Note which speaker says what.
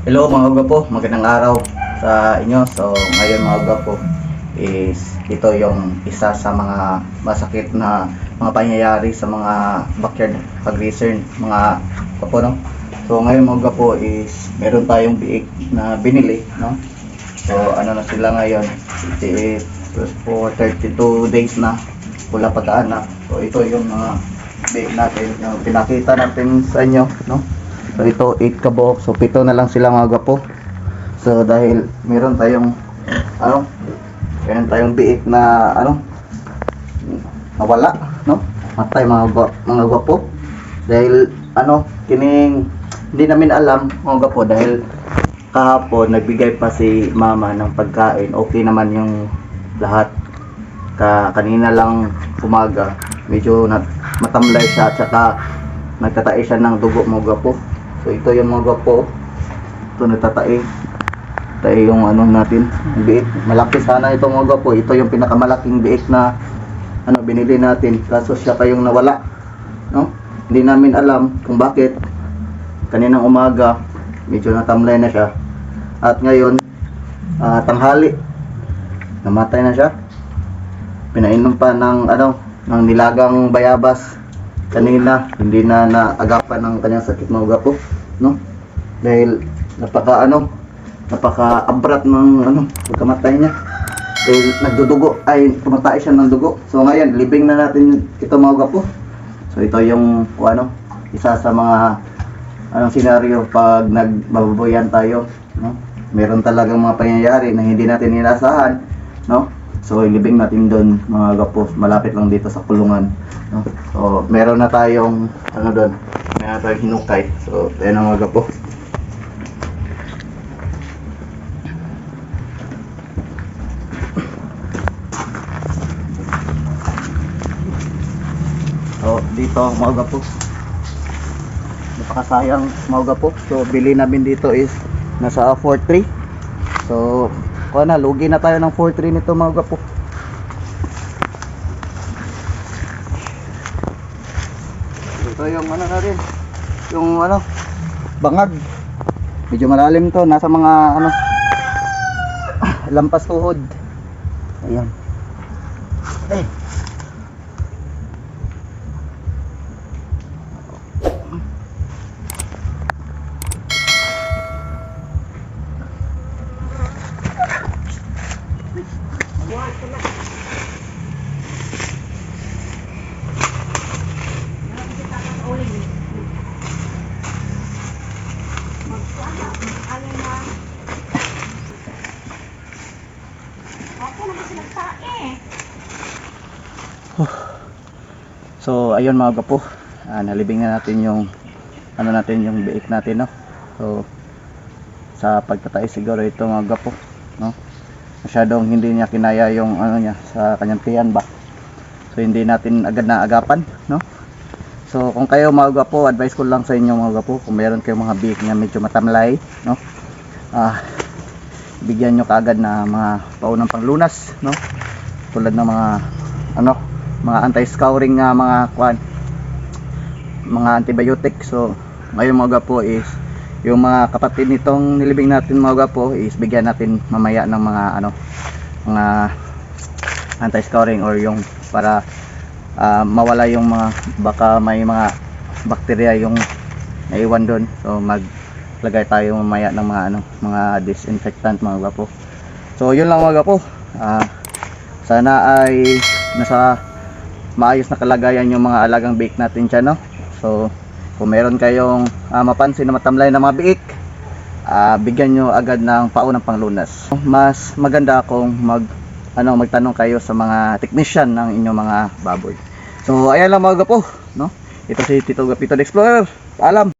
Speaker 1: Hello mga gwapo, magandang araw sa inyo. So ngayon mga gwapo is ito yung isa sa mga masakit na mga pangyayari sa mga backyard pag-return mga gwapo no. So ngayon mga gwapo is meron tayong biik na binili no. So ano na sila ngayon? It is for 32 days na wala pagkaanak. So ito yung mga biik natin yung pinakita natin sa inyo no. So ito 8 kabok. So pito na lang sila mga gwapo. So dahil meron tayong ano, meron tayong biik na ano nawala, no? Matay mga mga gwapo. Dahil ano, kining hindi namin alam mga gwapo dahil kahapon nagbigay pa si mama ng pagkain. Okay naman yung lahat. Ka kanina lang umaga, medyo nat matamlay siya at saka nagtatae siya ng dugo mga gwapo. So ito yung mga gwapo. Ito nagtatae. Tayo yung ano natin, biik. Malaki sana ito mga gwapo. Ito yung pinakamalaking biik na ano binili natin. Kaso siya pa yung nawala. No? Hindi namin alam kung bakit. Kaninang umaga, medyo natamlay na siya. At ngayon, ah, tanghali, namatay na siya. Pinainom pa ng ano, ng nilagang bayabas kanina hindi na naagapan ng kanyang sakit mga gwapo no? Dahil napaka ano napaka abrat ng ano pagkamatay niya. Dahil nagdudugo ay tumatay siya ng dugo. So ngayon libing na natin ito mga gwapo so ito yung kung ano isa sa mga anong senaryo pag nagbababoyan tayo no? Meron talagang mga pangyayari na hindi natin inasahan no So ilibing natin doon mga gwapo, malapit lang dito sa kulungan. No? So meron na tayong ano doon, meron na tayong hinukay. So ayan ang mga gwapo. So dito mga gwapo. Napakasayang mga gwapo. So bili namin dito is nasa 43. So kuha na, lugi na tayo ng 4-3 nito mga gwapo. Ito yung ano na rin, yung ano, bangag. Medyo malalim to, nasa mga ano, lampas tuhod. Ayan. Eh. So ayun mga gapo, ah, nalibing na natin yung ano natin yung biik natin no. So sa pagtatay siguro ito mga gapo, no. Masyadong hindi niya kinaya yung ano niya sa kanyang tiyan ba. So hindi natin agad na agapan, no. So kung kayo mga gapo, advice ko lang sa inyo mga gapo, kung meron kayong mga biik na medyo matamlay, no. Ah, bigyan nyo kaagad na mga paunang panglunas, no. Tulad ng mga ano, mga anti-scouring nga mga kwan mga antibiotic so ngayon mga gapo is yung mga kapatid nitong nilibing natin mga gapo is bigyan natin mamaya ng mga ano mga anti-scouring or yung para ah, mawala yung mga baka may mga bakterya yung naiwan doon so maglagay tayo mamaya ng mga ano mga disinfectant mga gapo. So yun lang mga gapo. Ah, sana ay nasa maayos na kalagayan yung mga alagang biik natin dyan no? So kung meron kayong ah, mapansin na matamlay na mga biik ah, bigyan nyo agad ng paunang panglunas. Mas maganda kung mag ano magtanong kayo sa mga technician ng inyong mga baboy. So ayan lang mga gapo no? Ito si Tito Gapito Explorer. Paalam